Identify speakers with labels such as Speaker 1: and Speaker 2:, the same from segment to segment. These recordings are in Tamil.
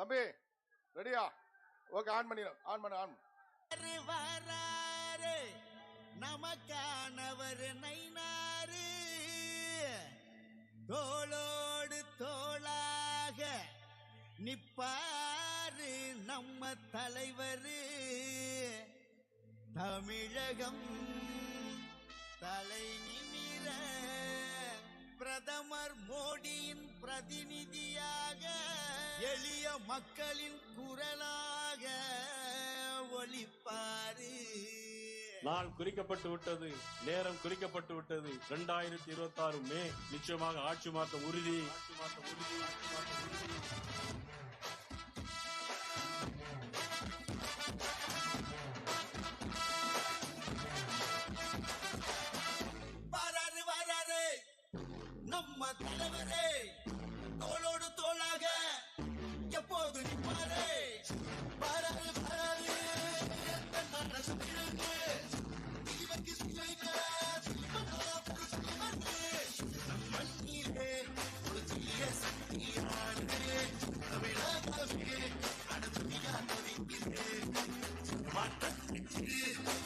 Speaker 1: தம்பி ரெடியா? ஓகே ஆன் பண்ணிடும் ஆன் பண்ண ஆன்
Speaker 2: வராரு? நமக்கானவர் நைனாரு. தோளோடு தோளாக நிப்பாரு நம்ம தலைவரு. தமிழகம் தலை நிமிர பிரதமர் மோடியின் பிரதிநிதியாக மக்களின் குரலாக ஒளிப்பாரு
Speaker 3: நாள் குறிக்கப்பட்டு விட்டது நேரம் குறிக்கப்பட்டு விட்டது. இரண்டாயிரத்தி இருபத்தி ஆறு மே நிச்சயமாக ஆட்சி மாற்றம் உறுதி ஆட்சி மாற்றம் உறுதி உறுதி.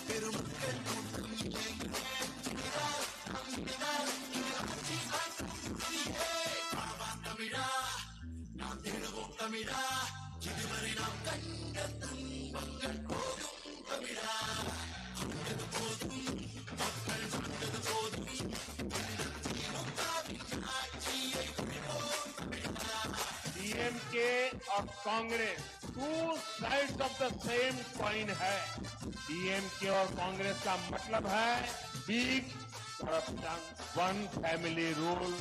Speaker 2: பெருமக்கள் தமிழா நாம்
Speaker 4: Congress two sides of the same coin है। डीएमके और कांग्रेस का मतलब है big corruption one family rule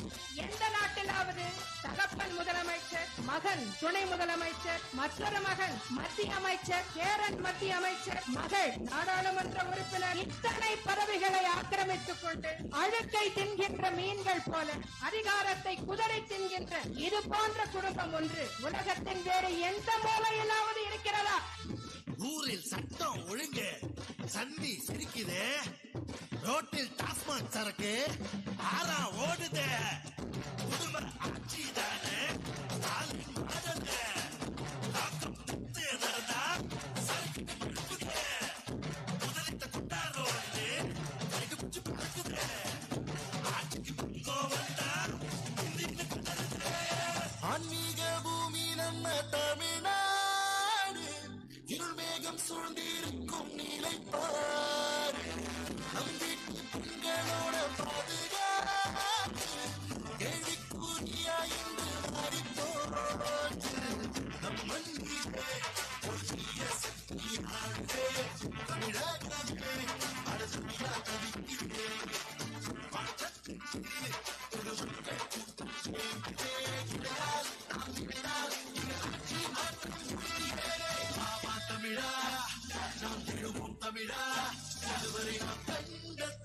Speaker 5: மகன் துணை முதலமைச்சர் மற்றொரு மகன் மத்திய அமைச்சர் கேரன் மத்திய அமைச்சர் மகள் நாடாளுமன்ற உறுப்பினர் இத்தனை பதவிகளை ஆக்கிரமித்துக் கொண்டு அழுக்கை தின்கின்ற மீன்கள் போல அதிகாரத்தை குதறி தின்கின்ற இது போன்ற குடும்பம் ஒன்று உலகத்தின் வேறு எந்த மூலையிலாவது இருக்கிறதா?
Speaker 2: ஊரில் சட்டம் ஒழுங்கு சந்தி சிரிக்குது ரோட்டில் டாஸ்மாக் சரக்கு ஆறா ஓடுது. நம்ம தமிழ்நாடு. இருள் மேகம் சூழ்ந்திருக்கும் நிலைப்பாடு. நம் வீட்டு பெண்களோட பாதுகாப்பு. கேள்விக்குறியா என்று மாறி நம் மண்ணிலே ஒரு தீய சக்தியானது. தமிழகமே அரசியா தவிக்கிறே மாற்றத்திற்கு ஆமா இதுவரை நாம் கண்ட